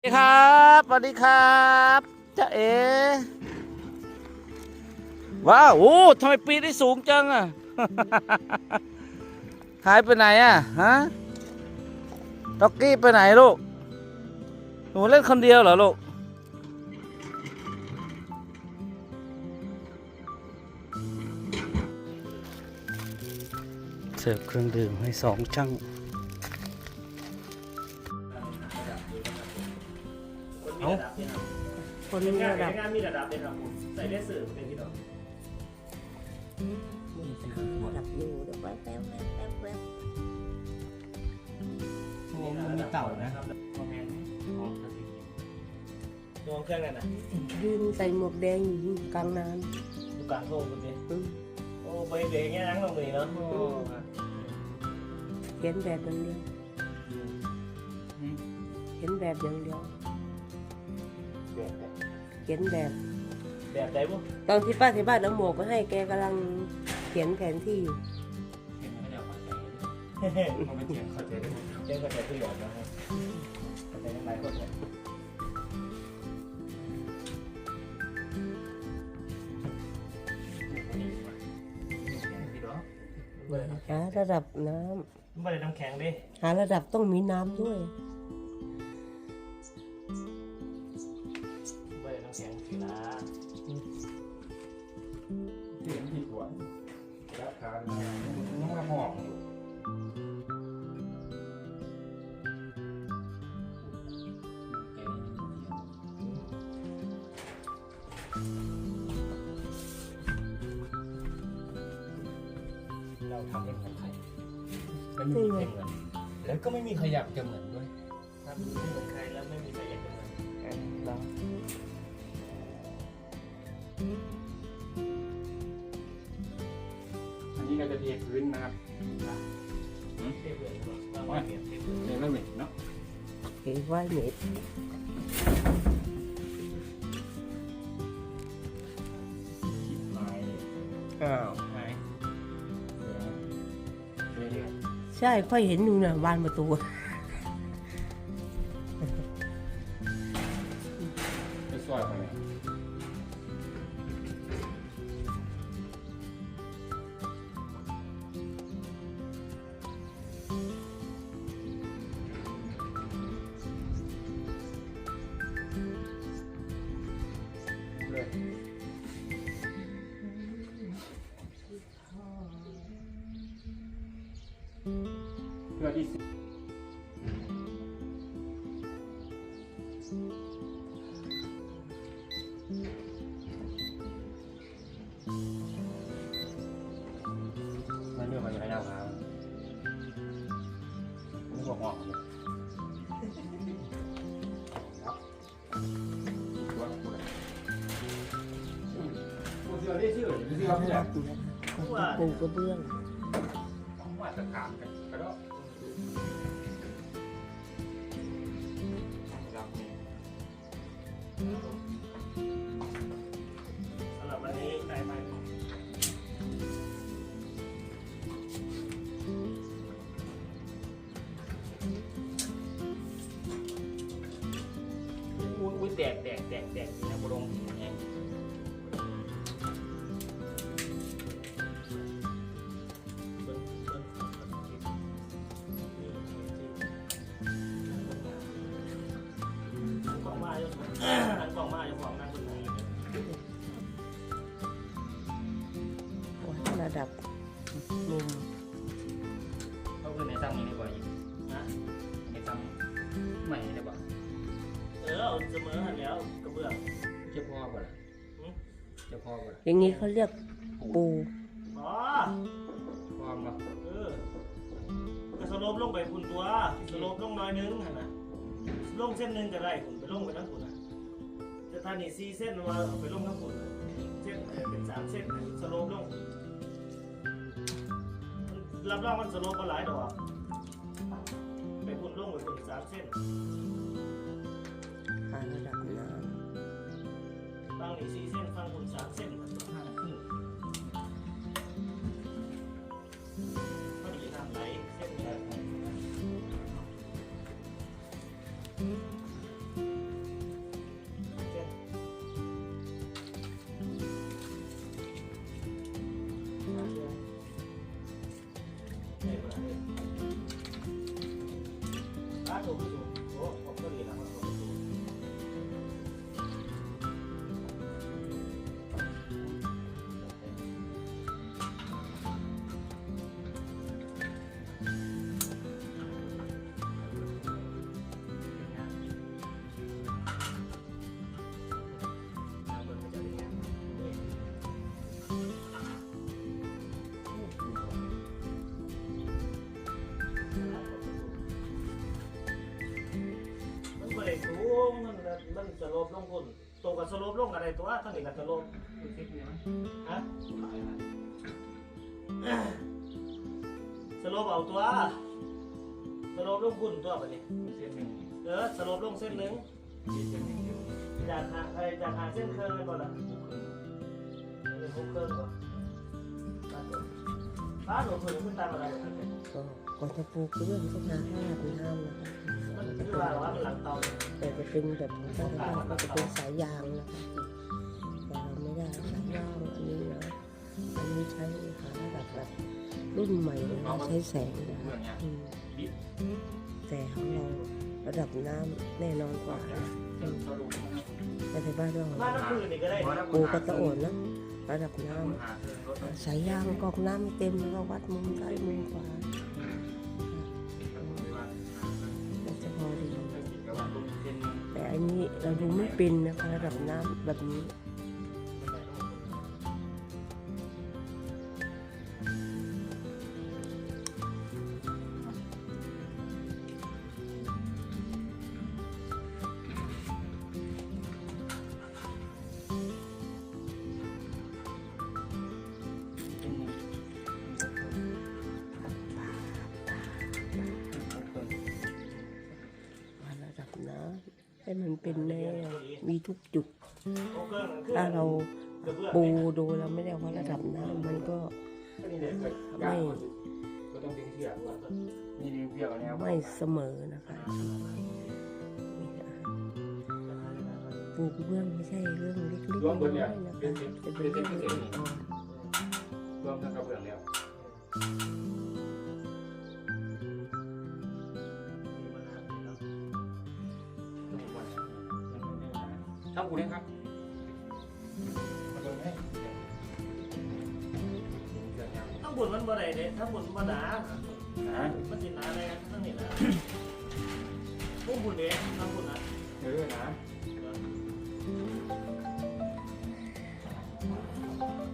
สวัสดีครับสวัสดีครับจ้าเอว้าวโอ้ทำไมปีนได้สูงจังอะ หายไปไหนอะฮะด็อกกี้ไปไหนลูก หนูเล่นคนเดียวเหรอลูก เสิร์ฟเครื่องดื่มให้สองช่าง เอ้าคนมีระดับงานมีระดับเลยครับผมใส่ได้สื่อเป็นที่ดอกระดับอยู่เดี๋ยวแป๊บแป๊บแป๊บแป๊บแป๊บมันมีเต่านะครับคอมเมนต์ของกระสิบดวงเครื่องนั่นนะยืนใส่หมวกแดงอยู่กลางน้ดูกลางโลกคุณดิำอืมโอ้ใบเด็กแง่นั่งลงเลยเนาะโอ้เห็นแบบอย่างเดียวเห็นแบบอย่างเดียวแบบ เห็นแบบ แบบไหนบุตอนที่ป้าที่บ้านน้ำหมวกมาให้แกกำลังเขียนแผนที่อยู่เฮ้ยมันเป็นเสียงเข้าใจได้เสียงเข้าใจประโยชน์นะครับเข้าใจทั้งหลายคนเลยหาระดับน้ไม่ได้น้ำแข็งดิำหาระดับต้องมีน้ำด้วย ไม่ได้น้ำแข็งสินะเสียงที่หัวรับการน้องละหอกอยู่เราทำเป็นของใครไม่มีใครเหมือนแล้วก็ไม่มีใครอยากจะเหมือนด้วยทำไม่เหมือนใครแล้วไม่มีใครอยากจะเหมือนเรา อันนี้เราจะเทพื้นนะครับเทียบเลยเราไม่เปรียบเทียบเทไม่เหม็นเนาะเห็นไว้เน็นอ้าวหายเรื่อยใช่ค่อยเห็นอยู่น่ะบานประตูๆไปซอยไปเนี่ย ที่สิมันเรื่องมันจะไม่ยาวครับไม่บอกหอกเลยครับตัวตัวตัวเสือได้ชื่อหรือเสือไม่ใช่ปูกระเบื้องมาตรการกัน จ้าพ่อป่ะล่ะอย่างนี้เขาเรียกปูอ๋อพ่อมาเออก็สโลปลงไปคุณตัวสโลปลงน้อยนึงหันนะลงเส้นหนึงก็ได้คุณไปลงไปทั้งคุณนะจะทานนี่สี่เส้นมาเอาไปลงทั้งคุณเลยเส้นเออเป็นสามเส้นสโลปลงมันรับรองมันสโลปมาหลายดอกไปคุณลงไปคุณสามเส้นหาระดับ น้ฟังนี่สี่เส้ มันมันสลปลงพุ่นตัวกับสลปลงอะไรตัวทั้งนี้กับสลปคือคิดเนี่ยฮะสลปเอาตัวสลปลงพุ่นตัวแบบนี้เออสลปลงเส้นหนึ่งจากหาไอจากหาเส้นเครื่องเลยบ่ล่ะหกครึ่งเป็นหกเครื่องบ่อนป้าหนูเพิ่งขึ้นตามอะไรกันเนี่ยก็ก่อนจะปลูกเรื่องต้องหาห้าเป็นห้ามนะคะ มัวว่าหลังตาเนี่ยแต่จะเป็นแบบถ้าเราก็จะเป็นสายยางนะคะแต่เราไม่ได้สายยางอันนี้นะอันนี้ใช้หาระดับแบบรุ่นใหม่นะคะใช้แสงนะคะเรื่องเนี้ยอืมบิดแต่ของเราระดับน้ำแน่นอนกว่าแต่ในบ้านเราปูกระตะโอนนะระดับน้ำสายยางกอกน้ำไม่เต็มแล้วก็วัดมุมซ้ายมุมขวา อันนี้เราดูไม่เป็นนะคะระดับน้ำแบบนี้ ให้มันเป็นแนวมีทุกจุดหกเครื่องคือถ้าเรากระเบื้องปูดูเราไม่ได้ว่าระดับน้ำมันก็นี่เลยไม่ก็ต้องดึงเชือกนี่ดึงเชือกแล้วไม่เสมอนะคะปลูกเบื้องไม่ใช่เรื่องเล็กๆน้อยๆนะคะจะเป็นเรื่องละเอียดอ่อนรวมทั้งกระเบื้องแล้ว ช่างกูเนี่ยครับมาตรงนี้ทั้งบุญมันบ่ได้เด้ทั้งบุญมันบ่หนานะมันสิหนาอะไรทั้งนี้นะพวกบุญเด้ทั้งบุญนะเออนะเ